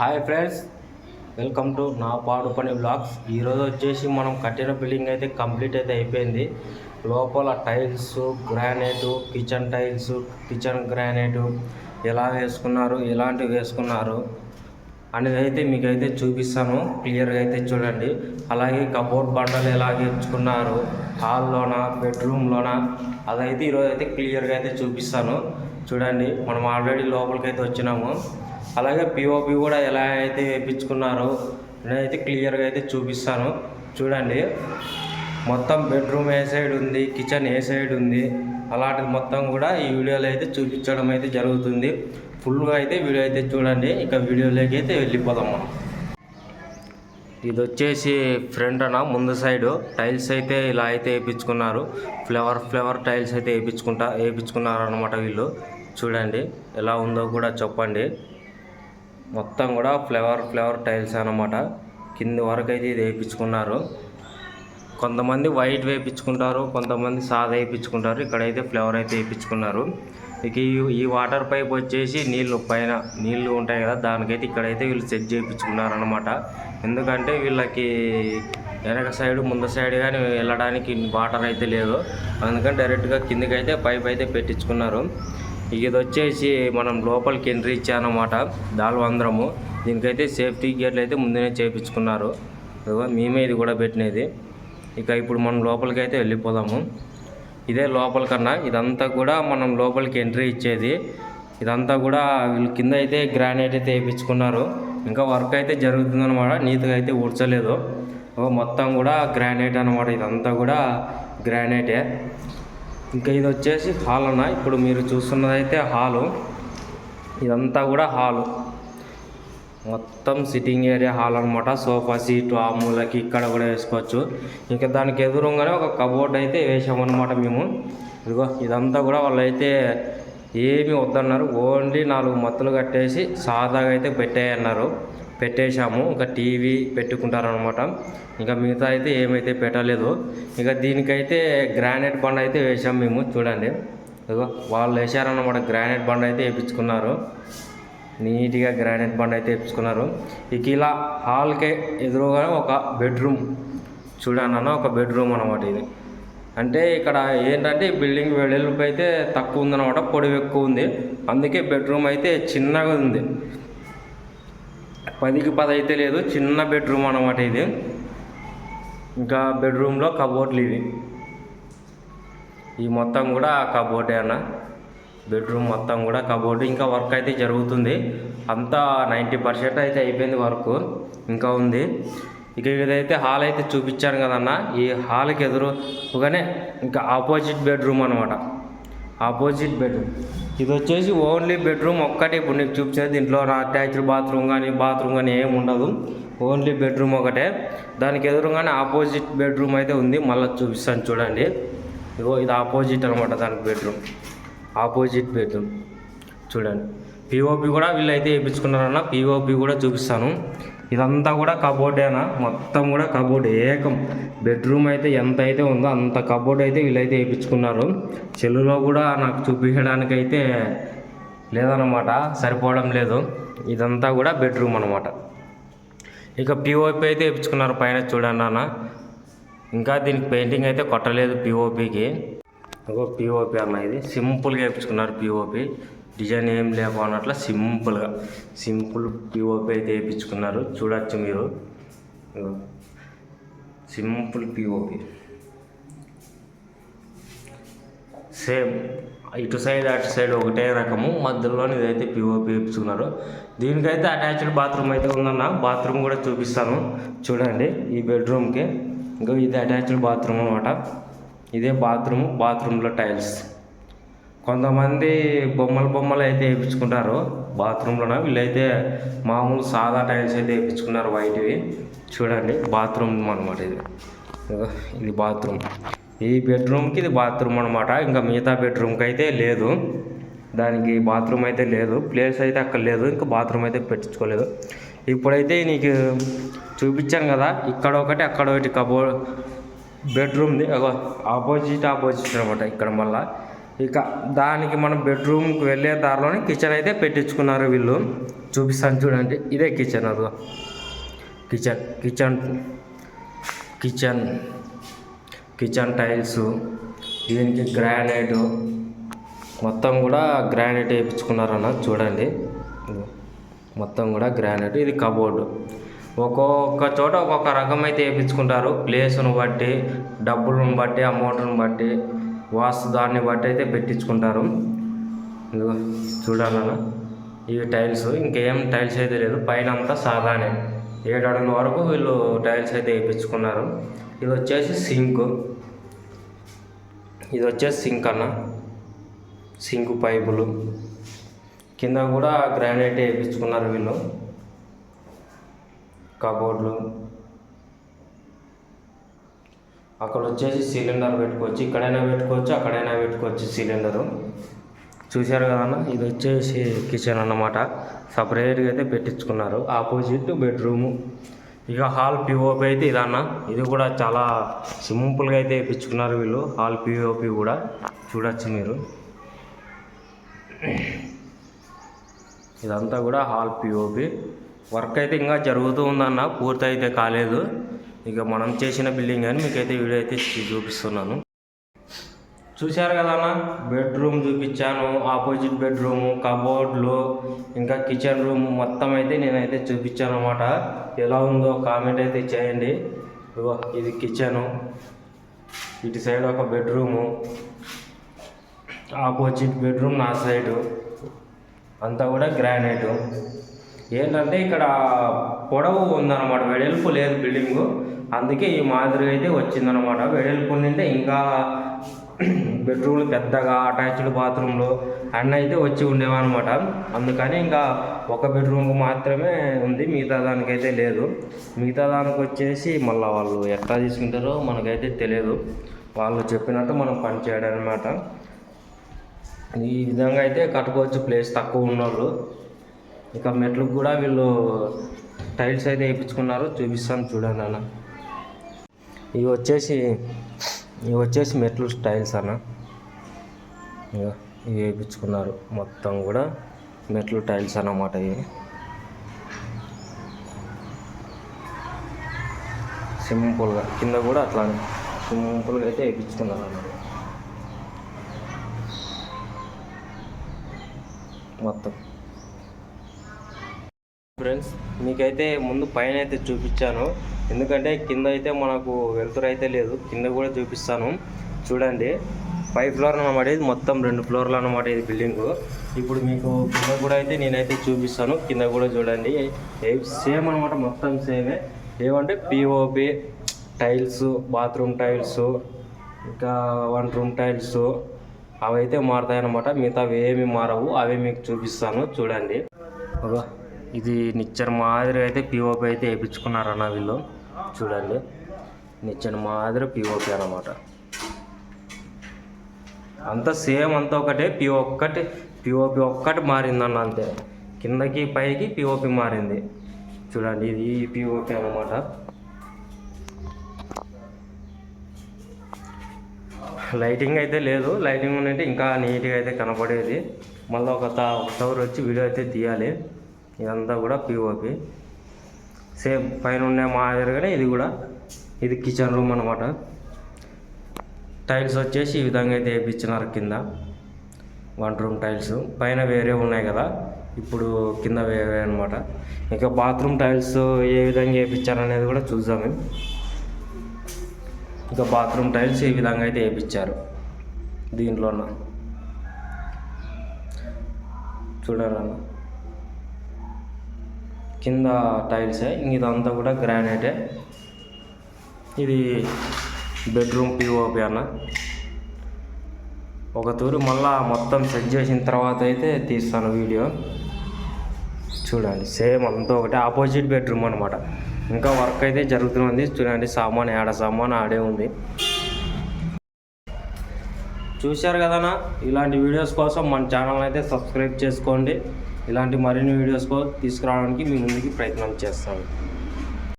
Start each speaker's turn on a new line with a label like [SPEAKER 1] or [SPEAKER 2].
[SPEAKER 1] Hi friends welcome to నా పాడు పని బ్లాగ్స్ ఈరోజు వచ్చేసి మనం కట్టిన బిల్డింగ్ అయితే కంప్లీట్ అయితే అయిపోయింది. లోపల tiles granite kitchen tiles kitchen granite ఎలా వేసుకున్నారు ఎలాంటివి వేసుకున్నారు అనేది అయితే మీకైతే చూపిస్తాను. క్లియర్గా అయితే చూడండి. అలాగే కబోర్డ్ బండలు ఎలా గెలుచుకున్నారు హాల్లోన బెడ్రూమ్లోన అదైతే ఈరోజు అయితే క్లియర్గా అయితే చూపిస్తాను. చూడండి మనం ఆల్రెడీ లోపలికి అయితే వచ్చినాము. అలాగే పిఓపి కూడా ఎలా అయితే వేయించుకున్నారో నేనైతే క్లియర్గా అయితే చూపిస్తాను. చూడండి. మొత్తం బెడ్రూమ్ ఏ సైడ్ ఉంది కిచెన్ ఏ సైడ్ ఉంది అలాంటిది మొత్తం కూడా ఈ వీడియోలో అయితే చూపించడం అయితే జరుగుతుంది. ఫుల్గా అయితే వీడియో అయితే చూడండి. ఇక వీడియోలోకి అయితే వెళ్ళిపోదాం మనం. ఇది వచ్చేసి ఫ్రంట్ అన్న ముందు సైడ్ టైల్స్ అయితే ఇలా అయితే వేయించుకున్నారు. ఫ్లవర్ ఫ్లవర్ టైల్స్ అయితే వేయించుకుంటా వేయించుకున్నారు అనమాట వీళ్ళు. చూడండి ఎలా ఉందో కూడా చెప్పండి. మొత్తం కూడా ఫ్లవర్ ఫ్లవర్ టైల్స్ అన్నమాట. కింది వరకు అయితే ఇది వేయించుకున్నారు. కొంతమంది వైట్ వేయించుకుంటారు కొంతమంది సాదా వేయించుకుంటారు. ఇక్కడైతే ఫ్లవర్ అయితే వేయించుకున్నారు. ఇక ఈ వాటర్ పైప్ వచ్చేసి నీళ్ళు పైన నీళ్ళు ఉంటాయి కదా దానికైతే ఇక్కడైతే వీళ్ళు సెట్ చేయించుకున్నారు అనమాట ఎందుకంటే వీళ్ళకి వెనక సైడ్ ముందు సైడ్ కానీ వెళ్ళడానికి వాటర్ అయితే లేదు. అందుకని డైరెక్ట్గా కిందకి అయితే పైప్ అయితే పెట్టించుకున్నారు. ఇది వచ్చేసి మనం లోపలికి ఎంట్రీ ఇచ్చానమాట దాల్వంద్రము. దీనికైతే సేఫ్టీ గేట్లు అయితే ముందునే చేయించుకున్నారు మేమే ఇది కూడా పెట్టినది. ఇక ఇప్పుడు మనం లోపలికి అయితే వెళ్ళిపోదాము. ఇదే లోపల కన్నా ఇదంతా కూడా మనం లోపలికి ఎంట్రీ ఇచ్చేది. ఇదంతా కూడా వీళ్ళు కింద అయితే గ్రానైట్ అయితే వేయించుకున్నారు. ఇంకా వర్క్ అయితే జరుగుతుందన్నమాట. నీట్గా అయితే ఊడ్చలేదు. మొత్తం కూడా గ్రానైట్ అనమాట ఇదంతా కూడా గ్రానైటే. ఇంకా ఇది వచ్చేసి హాల్ అన్న. ఇప్పుడు మీరు చూస్తున్నదైతే హాలు. ఇదంతా కూడా హాలు. మొత్తం సిట్టింగ్ ఏరియా హాల్ అనమాట సోఫా సీటు ఆ మూలకి ఇక్కడ కూడా వేసుకోవచ్చు. ఇంకా దానికి ఎదురుగానే ఒక కబోర్డ్ అయితే వేసామన్నమాట మేము. ఇదిగో ఇదంతా కూడా వాళ్ళైతే ఏమి వద్దన్నారు. ఓన్లీ నాలుగు మత్తులు కట్టేసి సాదాగా అయితే పెట్టేయన్నారు. పెట్టేశాము. ఇంకా టీవీ పెట్టుకుంటారనమాట ఇంకా మిగతా అయితే ఏమైతే పెట్టలేదు ఇంకా దీనికైతే గ్రానైట్ బండ అయితే వేసాం మేము. చూడండి. వాళ్ళు వేసారన్నమాట గ్రానైట్ బండ అయితే వేయించుకున్నారు నీట్గా గ్రానైట్ బండ అయితే వేయించుకున్నారు ఇక ఇలా హాల్కే ఎదురుగా ఒక బెడ్రూమ్. చూడండి ఒక బెడ్రూమ్ అనమాట ఇది. అంటే ఇక్కడ ఏంటంటే బిల్డింగ్ వెడల్పు అయితే తక్కువ ఉందన్నమాట. పొడవు ఎక్కువ ఉంది. అందుకే బెడ్రూమ్ అయితే చిన్నగా ఉంది. పదికి పది అయితే లేదు చిన్న బెడ్రూమ్ అనమాట ఇది. ఇంకా బెడ్రూమ్లో కబోర్డ్లు ఇవి. ఈ మొత్తం కూడా కబోర్డే అన్న. బెడ్రూమ్ మొత్తం కూడా కబోర్డు ఇంకా వర్క్ అయితే జరుగుతుంది. అంతా నైంటీ పర్సెంట్ అయితే అయిపోయింది వర్క్ ఇంకా ఉంది. ఇక ఇదైతే హాల్ అయితే చూపించాను కదన్న. ఈ హాల్కి ఎదురుగానే ఇంకా ఆపోజిట్ బెడ్రూమ్ అనమాట ఆపోజిట్ బెడ్రూమ్. ఇది వచ్చేసి ఓన్లీ బెడ్రూమ్ ఒక్కటే. ఇప్పుడు నీకు చూపించేది దీంట్లో అటాచ్డ్ బాత్రూమ్ కానీ బాత్రూమ్ కానీ ఏమి ఉండదు. ఓన్లీ బెడ్రూమ్ ఒకటే. దానికి ఎదురుగానే ఆపోజిట్ బెడ్రూమ్ అయితే ఉంది. మళ్ళీ చూపిస్తాను చూడండి. ఇగో ఇది ఆపోజిట్ అనమాట దానికి బెడ్రూమ్. Opposite bedroom. చూడండి. పిఓపి కూడా వీళ్ళు అయితే వేయించుకున్నారన్న పిఓపి కూడా చూపిస్తాను. ఇదంతా కూడా కబోర్డేనా? మొత్తం కూడా కబోర్డ్ ఏకం. బెడ్రూమ్ అయితే ఎంత అయితే ఉందో అంత కబోర్డ్ అయితే వీళ్ళైతే వేయించుకున్నారు. చెల్లులో కూడా నాకు చూపించడానికి అయితే లేదన్నమాట. సరిపోవడం లేదు. ఇదంతా కూడా బెడ్రూమ్ అనమాట ఇక పిఓపి అయితే వేయించుకున్నారు పైన చూడండి అన్న. ఇంకా దీనికి పెయింటింగ్ అయితే కొట్టలేదు పిఓపికి ఒక పిఓపి అన్న ఇది. సింపుల్గా వేయించుకున్నారు పిఓపి డిజైన్ ఏం లేకపోనట్ల సింపుల్గా సింపుల్ పిఓపి అయితే వేయించుకున్నారు. చూడొచ్చు మీరు. సింపుల్ పిఓపి సేమ్ ఇటు సైడ్ అటు సైడ్ ఒకటే రకము. మధ్యలోని ఇదైతే పిఓపి వేయించుకున్నారు. దీనికైతే అటాచ్డ్ బాత్రూమ్ అయితే ఉందన్న. బాత్రూమ్ కూడా చూపిస్తాను. చూడండి ఈ బెడ్రూమ్కి. ఇంకా ఇది అటాచ్డ్ బాత్రూమ్ అనమాట ఇదే బాత్రూమ్ బాత్రూంలో టైల్స్. కొంతమంది బొమ్మలు బొమ్మలు అయితే వేయించుకుంటారు. బాత్రూంలోన? వీళ్ళైతే మామూలు సాదా టైల్స్ అయితే వేయించుకున్నారు వైట్వి. చూడండి బాత్రూమ్ అనమాట ఇది. ఇది బాత్రూమ్. ఈ బెడ్రూమ్కి ఇది బాత్రూమ్ అనమాట ఇంకా మిగతా బెడ్రూమ్కి అయితే లేదు. దానికి బాత్రూమ్ అయితే లేదు. ప్లేస్ అయితే అక్కడ లేదు. ఇంకా బాత్రూమ్ అయితే పెట్టించుకోలేదు. ఇప్పుడైతే నీకు చూపించాను కదా ఇక్కడ ఒకటి అక్కడ ఒకటి కబోర్డ్ బెడ్రూమ్ది. ఆపోజిట్ ఆపోజిట్ అనమాట ఇక్కడ మళ్ళీ. ఇక దానికి మనం బెడ్రూమ్కి వెళ్ళే దారిలోనే కిచెన్ అయితే పెట్టించుకున్నారు వీళ్ళు. చూపిస్తాను చూడండి. ఇదే కిచెన్ అది kitchen kitchen kitchen kitchen tiles దీనికి గ్రానైట్ మొత్తం కూడా గ్రానైట్ వేయించుకున్నారన్న చూడండి. మొత్తం కూడా గ్రానైట్ ఇది కబోర్డు ఒక్కొక్క చోట ఒక్కొక్క రకం అయితే వేయించుకుంటారు. ప్లేస్ను బట్టి డబ్బులను బట్టి అమౌంట్ని బట్టి. వాస్తు దాన్ని బట్టి అయితే పెట్టించుకుంటారు. చూడాలన్నా చూడాలన్న ఇవి టైల్స్ ఇంకేం టైల్స్ అయితే లేదు. పైన అంతా సాదానే. ఏడు అడుగుల వరకు వీళ్ళు టైల్స్ అయితే వేయించుకున్నారు. ఇది వచ్చేసి సింక్. ఇది వచ్చేసి సింక్ అన్న. సింక్ పైపులు. కింద కూడా గ్రానైట్ వేయించుకున్నారు వీళ్ళు. కబోర్డ్లు. అక్కడ వచ్చేసి సిలిండర్ పెట్టుకోవచ్చు ఇక్కడైనా పెట్టుకోవచ్చు అక్కడైనా పెట్టుకోవచ్చు సిలిండరు. చూశారు కదన్న? ఇది వచ్చేసి కిచెన్ అన్నమాట. సపరేట్గా అయితే పెట్టించుకున్నారు. Opposite bedroom. ఇక హాల్ పిఓపి అయితే ఇదన్న. ఇది కూడా చాలా సింపుల్గా అయితే వేయించుకున్నారు వీళ్ళు. హాల్ పిఓపి కూడా. చూడొచ్చు మీరు. ఇదంతా కూడా హాల్ పిఓపి వర్క్ అయితే ఇంకా జరుగుతూ ఉందన్న. పూర్తి అయితే కాలేదు. ఇక మనం చేసిన బిల్డింగ్ అని మీకైతే వీడియో అయితే చూపిస్తున్నాను. చూశారు కదా అన్న? బెడ్రూమ్ చూపించాను ఆపోజిట్ బెడ్రూమ్ కబోర్డ్లు ఇంకా కిచెన్ రూమ్ మొత్తం అయితే నేనైతే చూపించాను అనమాట ఎలా ఉందో కామెంట్ అయితే చేయండి. ఇది కిచెను. ఇటు సైడ్ ఒక బెడ్రూము. ఆపోజిట్ బెడ్రూమ్ నా సైడు. అంతా కూడా గ్రానైట్. ఏంటంటే ఇక్కడ పొడవు ఉందన్నమాట వెడల్పు లేదు బిల్డింగు అందుకే ఈ మాదిరిగా అయితే వచ్చిందనమాట వెడల్పు ఉండింటే ఇంకా బెడ్రూమ్లు పెద్దగా అటాచ్డ్ బాత్రూమ్లు అన్నీ అయితే వచ్చి ఉండేవన్నమాట. అందుకని ఇంకా ఒక బెడ్రూమ్కి మాత్రమే ఉంది మిగతా దానికైతే లేదు. మిగతా దానికి వచ్చేసి మళ్ళీ వాళ్ళు ఎట్లా తీసుకుంటారో మనకైతే తెలియదు. వాళ్ళు చెప్పినట్టు మనం పని చేయడం అనమాట ఈ విధంగా అయితే కట్టుకోవచ్చు ప్లేస్ తక్కువ ఉన్నోళ్ళు. ఇక మెట్లకు కూడా వీళ్ళు టైల్స్ అయితే వేయించుకున్నారు. చూపిస్తాను చూడండి అన్న. ఇవి వచ్చేసి ఇవి వచ్చేసి మెట్లు టైల్స్ అన్న. ఇక ఇవి వేయించుకున్నారు. మొత్తం కూడా మెట్లు టైల్స్ అన్నమాట ఇవి. సింపుల్గా కింద కూడా అట్లానే సింపుల్గా అయితే వేయించుకున్నారు అన్న. మొత్తం. ఫ్రెండ్స్ మీకైతే ముందు పైన అయితే చూపించాను. ఎందుకంటే కింద అయితే మనకు వెలుతురు అయితే లేదు. కింద కూడా చూపిస్తాను. చూడండి. ఫైవ్ ఫ్లోర్ అనమాట ఇది. మొత్తం రెండు ఫ్లోర్లు అనమాట ఇది బిల్డింగ్. ఇప్పుడు మీకు కింద కూడా అయితే నేనైతే చూపిస్తాను. కింద కూడా చూడండి. సేమ్ అనమాట మొత్తం సేమే. ఏమంటే పిఓపి టైల్స్ బాత్రూమ్ టైల్స్ ఇంకా వన్ రూమ్ టైల్స్ అవైతే మారుతాయి అనమాట మిగతా ఏమి మారవు. అవి మీకు చూపిస్తాను. చూడండి. ఒక ఇది నిచ్చెన మాదిరి అయితే పిఓపి అయితే వేయించుకున్నారన్న వీళ్ళు. చూడండి. నిచ్చెన మాదిరి పిఓపి అన్నమాట. అంతా సేమ్ అంతా ఒకటే పి ఒక్కటి పిఓపి ఒక్కటి మారిందన్న అంతే. కిందకి పైకి పిఓపి మారింది. చూడండి ఇది పిఓపి అన్నమాట. లైటింగ్ అయితే లేదు. లైటింగ్ ఉంటే ఇంకా నీట్గా అయితే కనపడేది. మళ్ళీ ఒక టవర్ వచ్చి వీడియో అయితే తీయాలి. ఇదంతా కూడా పిఓపి సేమ్ పైన ఉండే మాదిరిగానే ఇది కూడా ఇది కిచెన్ రూమ్ అనమాట టైల్స్ వచ్చేసి ఈ విధంగా అయితే వేయించినారు కింద. One room tiles. పైన వేరే ఉన్నాయి కదా ఇప్పుడు కింద వేరే అనమాట ఇంకా బాత్రూమ్ టైల్స్ ఏ విధంగా వేయించారు అనేది కూడా చూద్దాము ఇంకా బాత్రూమ్ టైల్స్ ఈ విధంగా అయితే వేయించారు దీంట్లోన. చూడాలన్నా కింద టైల్సే ఇంక ఇదంతా కూడా గ్రానైటే. ఇది బెడ్రూమ్ పిఓపి అన్న. ఒక తూరు మళ్ళా మొత్తం సెట్ చేసిన తర్వాత అయితే తీస్తాను వీడియో. చూడండి సేమ్ అంతా ఒకటే ఆపోజిట్ బెడ్రూమ్ అనమాట ఇంకా వర్క్ అయితే జరుగుతుంది చూడండి సామాన్ ఆడ సామాన్ ఆడే ఉంది. చూశారు కదనా ఇలాంటి వీడియోస్ కోసం మన ఛానల్ అయితే సబ్స్క్రైబ్ చేసుకోండి. ఇలాంటి మరిన్ని వీడియోస్ తీసుకురావడానికి మీ ముందుకి ప్రయత్నం చేస్తాను.